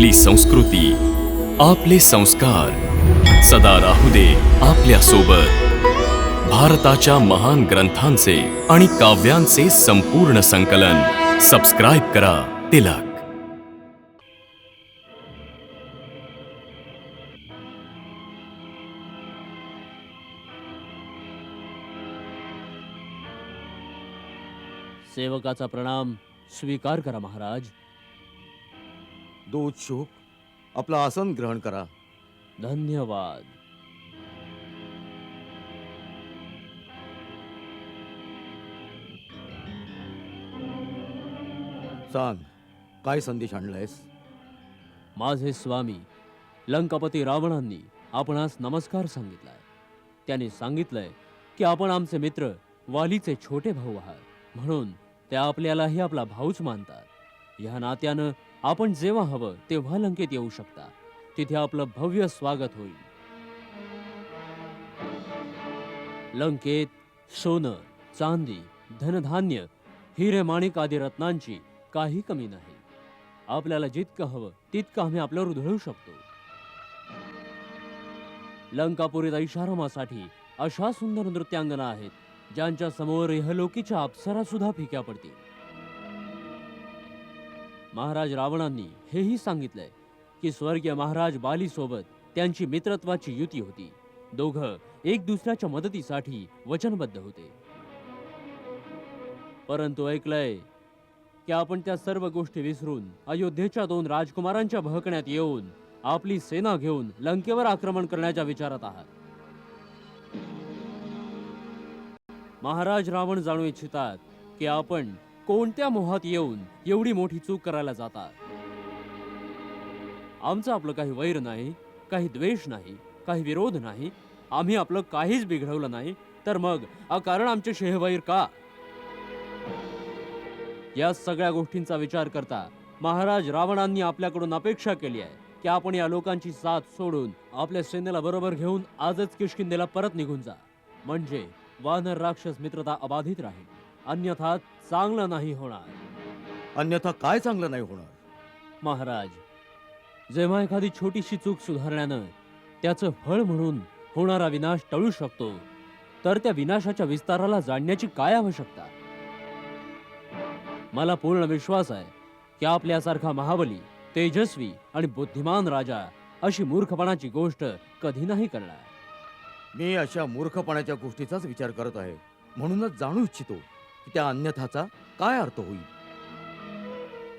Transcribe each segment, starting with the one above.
आपली संस्कृती आपले संस्कार. सदा राहू दे आपल्यासोबत भारताच्या महान ग्रंथांचे आणि काव्यांचे संपूर्ण संकलन. सबस्क्राईब करा तिलक. सेवकाचा प्रणाम स्वीकार करा महाराज. दूध शोक आपलं आसन ग्रहण करा. धन्यवाद. सांग काय संदेश आणलायस? माझे स्वामी लंकापती रावणांनी आपणास नमस्कार सांगितलाय. त्याने सांगितलंय की आपण आमचे मित्र वालीचे छोटे भाऊ आहात म्हणून ते आपल्यालाही आपला भाऊच मानतात. ह्या नात्यानं आपण जेव्हा हवं तेव्हा लंकेत येऊ शकता. तिथे आपलं भव्य स्वागत होईल. लंकेत सोनं चांदी धनधान्य हिरे माणिक आदी रत्नांची काही कमी नाही. आपल्याला जितकं हवं तितकं आम्ही आपल्यावर उधळू शकतो. लंकापुरीत ऐशारामासाठी अशा सुंदर नृत्यांगना आहेत ज्यांच्या समोर इहलोकीच्या अप्सरा सुद्धा फिक्या पडतील. महाराज रावणांनी हेही सांगितलंय की स्वर्गीय महाराज बाली सोबत त्यांची मित्रत्वाची युती होती. दोघं एक दुसऱ्याच्या मदतीसाठी वचनबद्ध होते. परंतु ऐकलंय की आपण त्या सर्व गोष्टी विसरून अयोध्येच्या दोन राजकुमारांच्या भहकण्यात येऊन आपली सेना घेऊन लंकेवर आक्रमण करण्याच्या विचारात आहात. महाराज रावण जाणू इच्छितात की आपण कोणत्या मोहात येऊन एवढी मोठी चूक करायला जातात? आमचं आपलं काही वैर नाही काही द्वेष नाही काही विरोध नाही. आम्ही आपलं काहीच बिघडवलं नाही. तर मग अकारण आमचे शेहवैर का? या सगळ्या गोष्टींचा विचार करता महाराज रावणांनी आपल्याकडून अपेक्षा केली आहे की आपण या लोकांची साथ सोडून आपल्या सेनेला बरोबर घेऊन आजच किशकिंदेला परत निघून जा. म्हणजे वानर राक्षस मित्रता अबाधित राहील. अन्यथा चांगलं नाही होणार. अन्यथा काय चांगलं नाही होणार? महाराज जेव्हा एखादी छोटीशी चूक सुधारण्यानं त्याचं फळ म्हणून होणारा विनाश टळू शकतो तर त्या विनाशाच्या विस्ताराला जाणण्याची काय आवश्यकता? मला पूर्ण विश्वास आहे की आपल्यासारखा महाबली तेजस्वी आणि बुद्धिमान राजा अशी मूर्खपणाची गोष्ट कधी नाही करणार. मी अशा मूर्खपणाच्या गोष्टीचाच विचार करत आहे म्हणूनच जाणू इच्छितो. की त्या अन्यथाचा काय अर्थ होईल?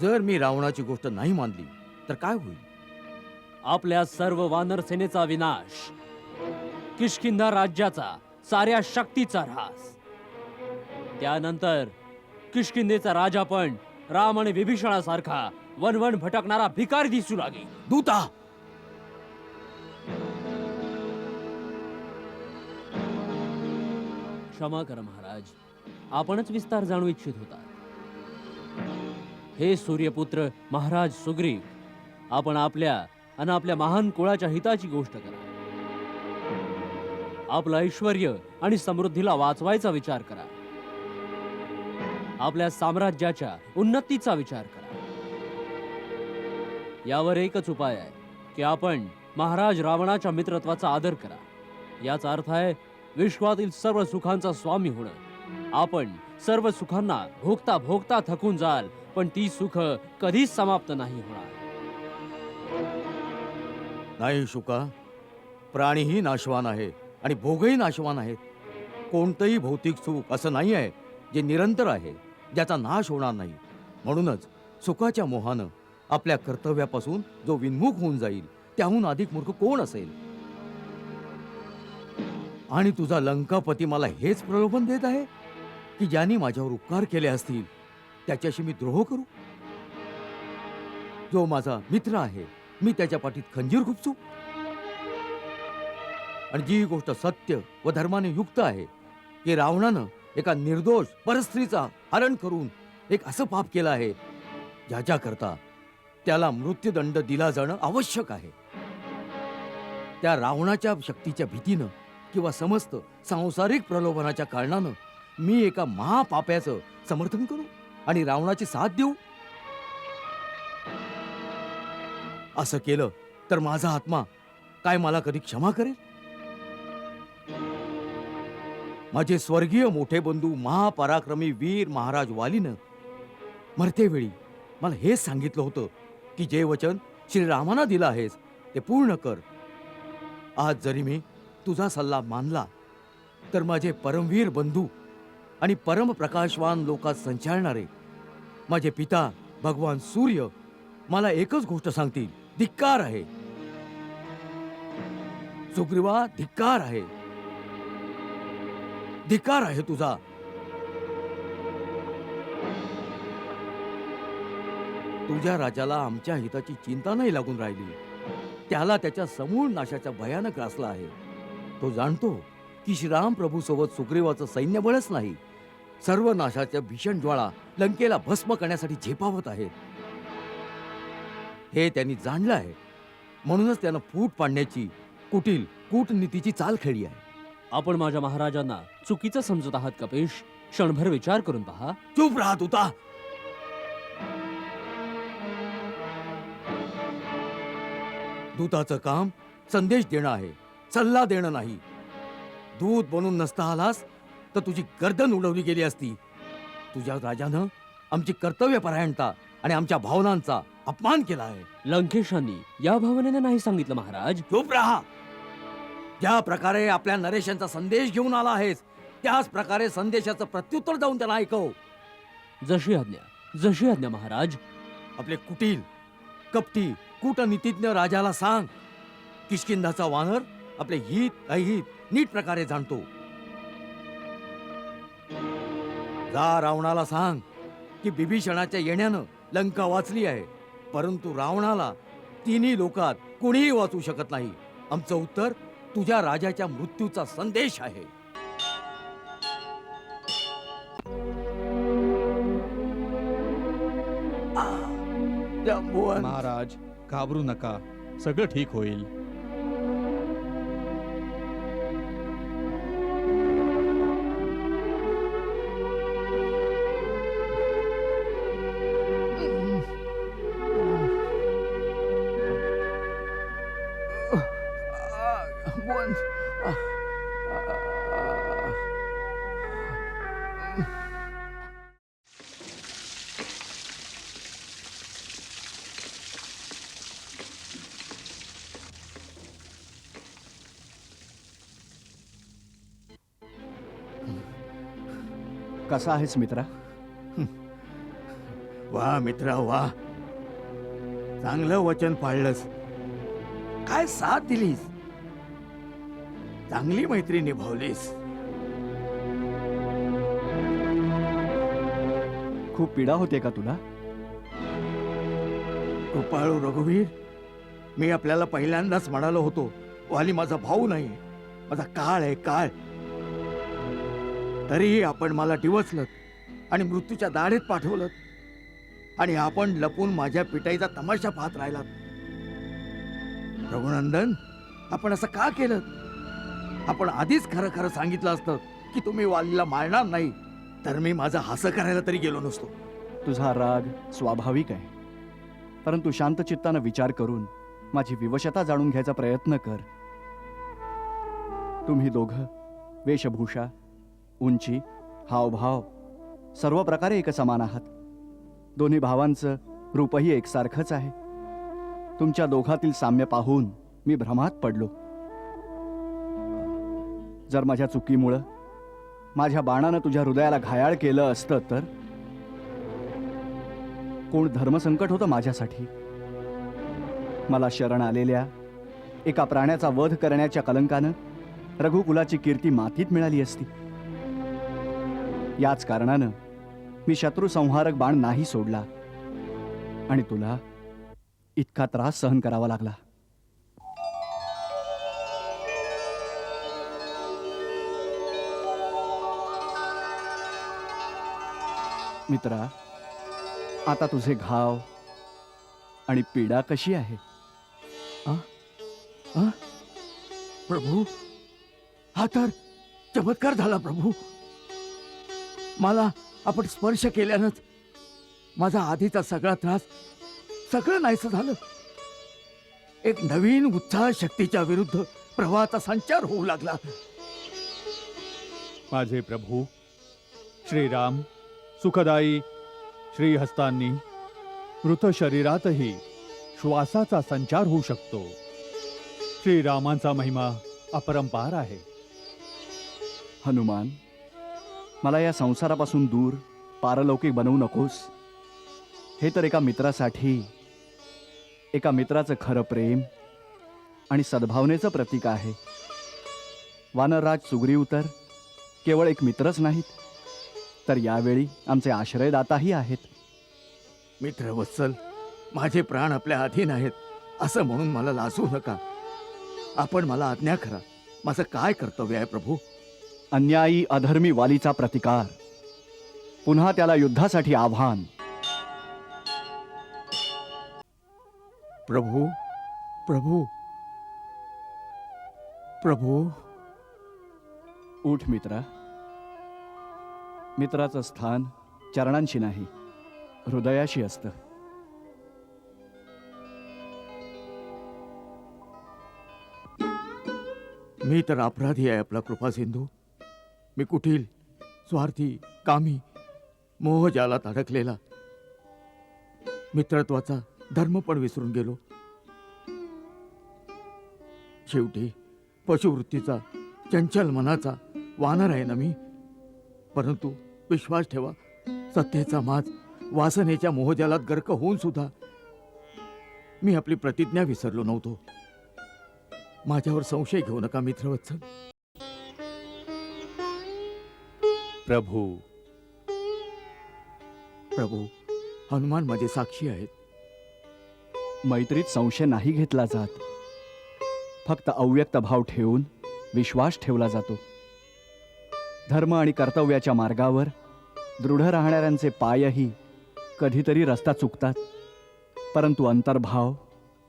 जर मी रावणाची गोष्ट नाही मानली तर काय होईल? आपल्या सर्व वानर सेनेचा विनाश किष्किंधा राज्याचा साऱ्या शक्तीचा ऱ्हास. त्यानंतर किष्किंधेचा राजा पण राम आणि विभीषणासारखा वनवन भटकणारा भिकारी दिसू लागेल. दूता! क्षमा करा महाराज. आपणच विस्तार जाणू इच्छित होता. हे सूर्यपुत्र महाराज सुग्रीव आपण आपल्या आणि आपल्या महान कुळाच्या हिताची गोष्ट करा. आपलं ऐश्वर आणि समृद्धीला वाचवायचा विचार करा. आपल्या साम्राज्याच्या उन्नतीचा विचार करा. यावर एकच उपाय आहे की आपण महाराज रावणाच्या मित्रत्वाचा आदर करा. याचा अर्थ आहे विश्वातील सर्व सुखांचा स्वामी होणं. आपण सर्व सुखांना भोगता भोगता थकून जाल पण ती सुख कधीच समाप्त नाही होणार. नाही शुका. प्राणीही नाशवान आहे आणि भोगही नाशवान आहेत कोणतंही भौतिक सुख असं नाही आहे जे निरंतर आहे ज्याचा नाश होणार नाही. म्हणूनच सुखाच्या मोहानं आपल्या कर्तव्यापासून जो विन्मुख होऊन जाईल त्याहून अधिक मूर्ख कोण असेल? आणि तुझा लंकापती मला हेच प्रलोभन देत आहे की ज्यांनी माझ्यावर उपकार केले असतील त्याच्याशी मी द्रोह करू? जो माझा मित्र आहे मी त्याच्या पाठीत खंजीर खुपसू? आणि जी गोष्ट सत्य व धर्माने युक्त आहे की रावणानं एका निर्दोष परस्त्रीचा हरण करून एक असं पाप केलं आहे ज्याच्याकरता त्याला मृत्यूदंड दिला जाणं आवश्यक आहे. त्या रावणाच्या शक्तीच्या भीतीनं किंवा समस्त सांसारिक प्रलोभनाच्या कारणानं मी एका महापाप्याचं समर्थन करू आणि रावणाची साथ देऊ? असं केलं तर माझा आत्मा काय मला कधी क्षमा करेल? माझे स्वर्गीय मोठे बंधू महापराक्रमी वीर महाराज वालीनं मरतेवेळी मला हेच सांगितलं होतं की जे वचन श्रीरामाना दिलं आहेस ते पूर्ण कर. आज जरी मी तुझा सल्ला मानला तर माझे परमवीर बंधू आणि परमप्रकाशवान लोकात संचारणारे माझे पिता भगवान सूर्य मला एकच गोष्ट सांगतील धिक्कार आहे. सुग्रीवा धिक्कार आहे. धिक्कार आहे तुझा. तुझ्या राजाला आमच्या हिताची चिंता नाही लागून राहिली. त्याला त्याच्या समूळ नाशाचा भयानक ग्रासला आहे. तो जाणतो की श्रीराम प्रभू सोबत सुग्रीवाचं सैन्य बळच नाही. सर्व नाशाच्या भीषण ज्वाळा लंकेला भस्म करण्यासाठी झेपावत आहेत. हे त्यांनी जाणलं आहे. म्हणूनच त्यानं फूट पाडण्याची कुटील कूटनीतीची चाल खेळली आहे. आपण माझ्या महाराजांना चुकीचं समजत आहात कपेश. क्षणभर विचार करून पहा. चुप राहा तुता. दूताचं काम संदेश देणं आहे. सल्ला देणं नाही. दूत बनून नसता आलास तर तुझी गर्दन उडवली गेली असती. तुझ्या राजानं आमची कर्तव्यपरायणता आणि आमच्या भावनांचा अपमान केला आहे. लंकेशांनी या भावनेने नाही सांगितलं महाराज. चुप राहा. ज्या प्रकारे आपल्या नरेशांचा संदेश घेऊन आला आहेस त्याच प्रकारे संदेशाचं प्रत्युत्तर जाऊन त्यांना ऐकव. जशी आज्ञा जशी आज्ञा महाराज. आपले कुटील कपटी कूटनीतिज्ञ राजाला सांग. किशकिंदाचा वानर आपले हित अहित नीट प्रकारे जाणतो. जा रावणाला सांग की बिभीषणाच्या येण्यानं लंका वाचली आहे परंतु रावणाला तिन्ही लोकात कोणीही वाचू शकत नाही. आमचं उत्तर तुझ्या राजाच्या मृत्यूचा संदेश आहे. महाराज घाबरू नका. सगळं ठीक होईल. कसा आहेस मित्रा? वा मित्रा वा चांगलं वचन पाळलंस. काय साथ दिलीस? चांगली मैत्री निभावलीस. खूप पीडा होते का तुला? कृपाळू रघुवीर मी आपल्याला पहिल्यांदाच म्हणालो होतो वाली माझा भाऊ नाही. माझा काळ आहे काळ. तरीही आपण मला डिवचलं आणि मृत्यूच्या दाढेत पाठवलं आणि आपण लपून माझ्या पिटाईचा तमाशा पाहत राहिलात. रघुनंदन आपण असं का केलं आपण आधीच खरं खरं सांगितलं असतं की तुम्ही वालीला मारणार नाही. तर मी माझं हसं करायला तरी गेलो नसतो. तुझा राग स्वाभाविक आहे. परंतु शांत चित्तानं विचार करून माझी विवशता जाणून घ्यायचा प्रयत्न कर. तुम्ही दोघं वेशभूषा उंची हावभाव सर्व प्रकारे एक समान आहात. दोन्ही भावांचं रूपही एकसारखंच आहे. तुमच्या दोघातील साम्य पाहून मी भ्रमात पडलो. जर माझ्या चुकीमुळं माझ्या बाणानं तुझ्या हृदयाला घायाळ केलं असतं तर? कोण धर्मसंकट होतं माझ्यासाठी? मला शरण आलेल्या एका प्राण्याचा वध करण्याच्या कलंकानं रघुकुलाची कीर्ती मातीत मिळाली असती. याच कारणानं मी शत्रुसंहारक बाण नाही सोडला आणि तुला इतका त्रास सहन करावा लागला. मित्रा आता तुझे घाव आणि पीडा कशी आहे? प्रभू हा तर चमत्कार झाला प्रभू. मला आपण स्पर्श केल्यानंच माझा आधीचा सगळा त्रास सगळं नाहीसं झालं. एक नवीन उत्साह शक्तीच्या विरुद्ध प्रवाहाचा संचार होऊ लागला. माझे प्रभू श्रीराम सुखदायी श्रीहस्तांनी मृत शरीरातही श्वासाचा संचार होऊ शकतो. श्रीरामांचा महिमा अपरंपार आहे. हनुमान मला या संसारापासून दूर पारलौकिक बनवू नकोस. हे तर एका मित्रासाठी एका मित्राचं खरं प्रेम आणि सद्भावनेचं प्रतीक आहे. वानरराज सुग्रीव तर केवळ एक मित्रच नाहीत. तर यावेळी आमचे आश्रयदाताही आहेत. मित्र वत्सल माझे प्राण आपल्या अधीन आहेत असं म्हणून मला लाजू नका. आपण मला आज्ञा करा. माझं काय कर्तव्य आहे प्रभू? अन्यायी अधर्मी वालीचा प्रतिकार. पुन्हा त्याला युद्धासाठी आव्हान. प्रभू प्रभू प्रभू. उठ मित्रा. मित्राचं स्थान चरणांशी नाही हृदयाशी असतं. मी तर अपराधी आहे आपला कृपा सिंधू. मी कुटील स्वार्थी कामी मोहजालात अडकलेला. मित्रत्वाचा धर्म पण विसरून गेलो. शेवटी पशुवृत्तीचा चंचल मनाचा वानर आहे ना मी. परंतु विश्वास ठेवा. सत्तेचा माज वासनेच्या मोहजालात गर्क होऊन सुद्धा मी आपली प्रतिज्ञा विसरलो नव्हतो. माझ्यावर संशय घेऊ नका मित्रवत्सल. प्रभू. प्रभू हनुमान माझे साक्षी आहेत. मैत्रीत संशय नाही घेतला जात. फक्त अव्यक्त भाव ठेवून विश्वास ठेवला जातो. धर्म आणि कर्तव्याच्या मार्गावर दृढ राहणाऱ्यांचे पायही कधीतरी रस्ता चुकतात परंतु अंतर्भाव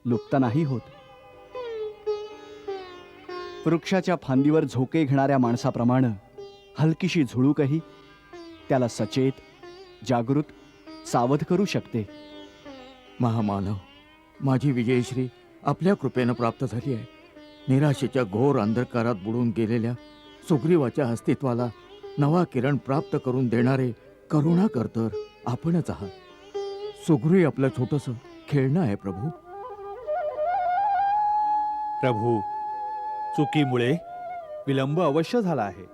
लुप्त नाही होत. वृक्षाच्या फांदीवर झोके घेणाऱ्या माणसाप्रमाणे हलकीशी झुळूकही त्याला सचेत जागृत सावध करू शकते. महामानव माझी विजयश्री आपल्या कृपेनं प्राप्त झाली आहे. निराशेच्या घोर अंधकारात बुडून गेलेल्या सुग्रीवाच्या अस्तित्वाला नवा किरण प्राप्त करून देणारे करुणा करतर आपणच आहात. सुग्री आपलं छोटस खेळणं आहे प्रभू. प्रभू चुकीमुळे विलंब अवश्य झाला आहे.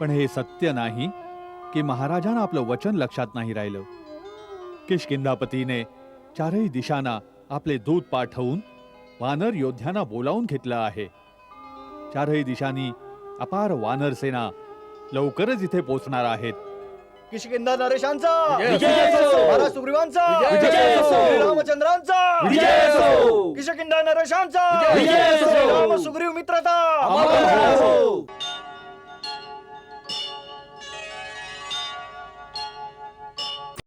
पण हे सत्य नाही की महाराजांना आपलं वचन लक्षात नाही राहिलं. किशकिंदापतीने चारही दिशांना आपले दूत पाठवून वानर योद्ध्यांना बोलावून घेतलं आहे. चारही दिशांनी अपार वानर सेना लवकरच इथे पोचणार आहेत किशकिंदा नरेशांचा विजय असो! महाराज सुग्रीवांचा विजय असो! श्रीरामचंद्रांचा विजय असो! किशकिंदा नरेशांचा विजय असो! श्रीराम सुग्रीव मित्रता अमर!